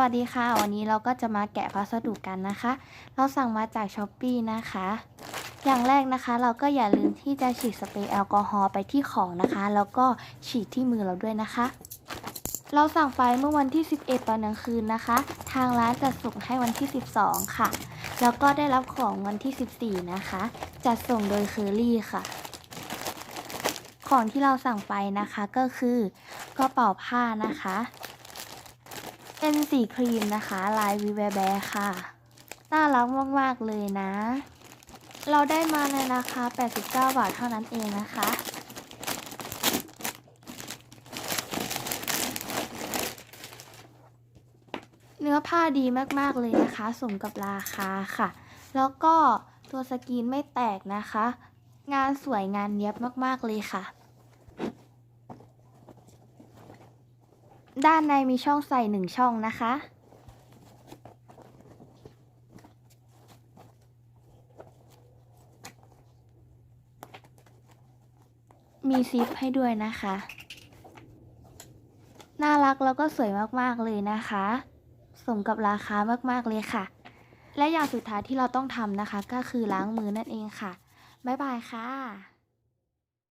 วัสดีค่ะ วันนี้เราก็จะมาแกะพัสดุกันนะคะ เราสั่งมาจากช้อปปีนะคะ อย่างแรกนะคะ เราก็อย่าลืมที่จะฉีดสเปรย์แอลกอฮอล์ไปที่ของนะคะ แล้วก็ฉีดที่มือเราด้วยนะคะ เราสั่งไปเมื่อวันที่ 11 ตอนกลางคืนนะคะ ทางร้านจะส่งให้วันที่ 12 ค่ะ แล้วก็ได้รับของวันที่ 14 นะคะ จัดส่งโดยเคอรี่ค่ะของที่เราสั่งไปนะคะก็คือกระเป๋าผ้านะคะ เป็นสีครีมนะคะ ลายวีแวแบค่ะ น่ารักมาก ๆ เลยนะ เราได้มาในราคา 89 บาทเท่านั้นเองนะคะ เนื้อผ้าดีมาก ๆ เลยนะคะ สมกับราคาค่ะ แล้วก็ตัวสกรีนไม่แตกนะคะ งานสวยงานเนียบมาก ๆ เลยค่ะ ด้านในมีช่องใส่หนึ่งช่องนะคะ มีซิปให้ด้วยนะคะ น่ารักแล้วก็สวยมากๆเลยนะคะ สมกับราคามากๆเลยค่ะ และอย่างสุดท้ายที่เราต้องทำนะคะ ก็คือล้างมือนั่นเองค่ะ บ๊ายบายค่ะ